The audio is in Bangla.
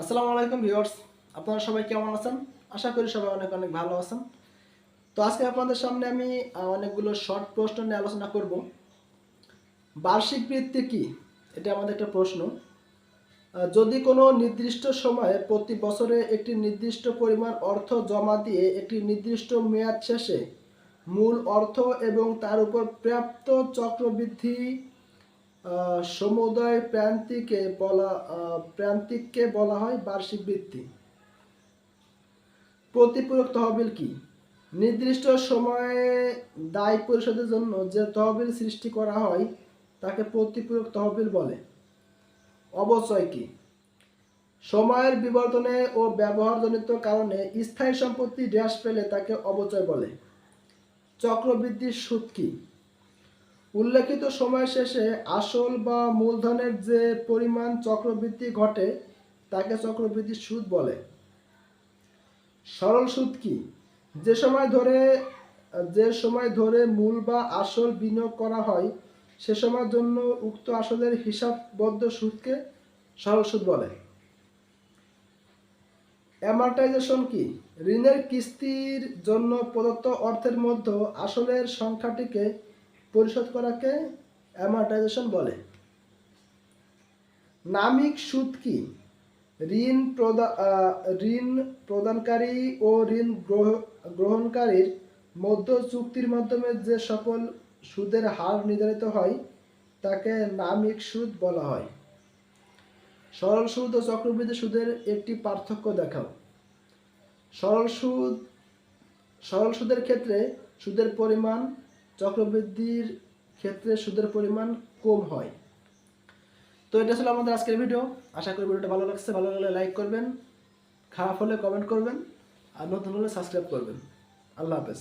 আসসালামু আলাইকুম ভিউয়ার্স, আপনারা সবাই কেমন আছেন? আশা করি সবাই অনেক অনেক ভালো আছেন। তো আজকে আপনাদের সামনে আমি অনেকগুলো শর্ট প্রশ্ন নিয়ে আলোচনা করব। বার্ষিক বৃত্তি কি? এটা আমাদের একটা প্রশ্ন। যদি কোনো নির্দিষ্ট সময়ে প্রতি বছরে একটি নির্দিষ্ট পরিমাণ অর্থ জমা দিয়ে একটি নির্দিষ্ট মেয়াদ শেষে মূল অর্থ এবং তার উপর প্রাপ্ত চক্রবৃদ্ধি সমুদয় প্রান্তিকে বলা প্রান্তিককে বলা হয় বার্ষিক বৃত্তি। প্রতিপূরক তহবিল কি? নির্দিষ্ট সময়ে দায় পরিশোধের জন্য যে তহবিল সৃষ্টি করা হয়, তাকে প্রতিপূরক তহবিল বলে। অবচয় কি? সময়ের বিবর্তনে ও ব্যবহারজনিত কারণে স্থায়ী সম্পত্তি হ্রাস পেলে তাকে অবচয় বলে। চক্রবৃদ্ধির সুদ কি? উল্লেখিত সময় শেষে আসল বা মূলধনের যে পরিমাণ চক্রবৃদ্ধি ঘটে, তাকে চক্রবৃদ্ধি সুদ বলে। সরল সুদ কি? যে সময় ধরে, যে সময় ধরে মূল বা আসল বিনিয়োগ করা হয়, সে সময়ের জন্য উক্ত আসলের হিসাববদ্ধ সুদকে সরল সুদ বলে। অ্যামার্টাইজেশন কি? ঋণের কিস্তির জন্য প্রদত্ত অর্থের মধ্যে আসলের সংখ্যাটিকে পরিশোধ করাকে অ্যামার্টাইজেশন বলে। নামিক সুদ কি? ঋণ প্রদা ঋণ প্রদানকারী ও ঋণ গ্রহণকারীর মধ্য চুক্তির মাধ্যমে যে সকল সুদের হার নির্ধারিত হয়, তাকে নামিক সুদ বলা হয়। সরল সুদ ও চক্রবৃদ্ধি সুদের একটি পার্থক্য দেখাও। সরল সুদ, সরল সুদের ক্ষেত্রে সুদের পরিমাণ চক্রবৃদ্ধির ক্ষেত্রে সুদের পরিমাণ কম হয়। তো এটা ছিল আমাদের আজকের ভিডিও আশা করি ভিডিওটা ভালো লাগছে। ভালো লাগলে লাইক করবেন। খারাপ হলে কমেন্ট করবেন। আর নতুন হলে সাবস্ক্রাইব করবেন। আল্লাহ হাফেজ।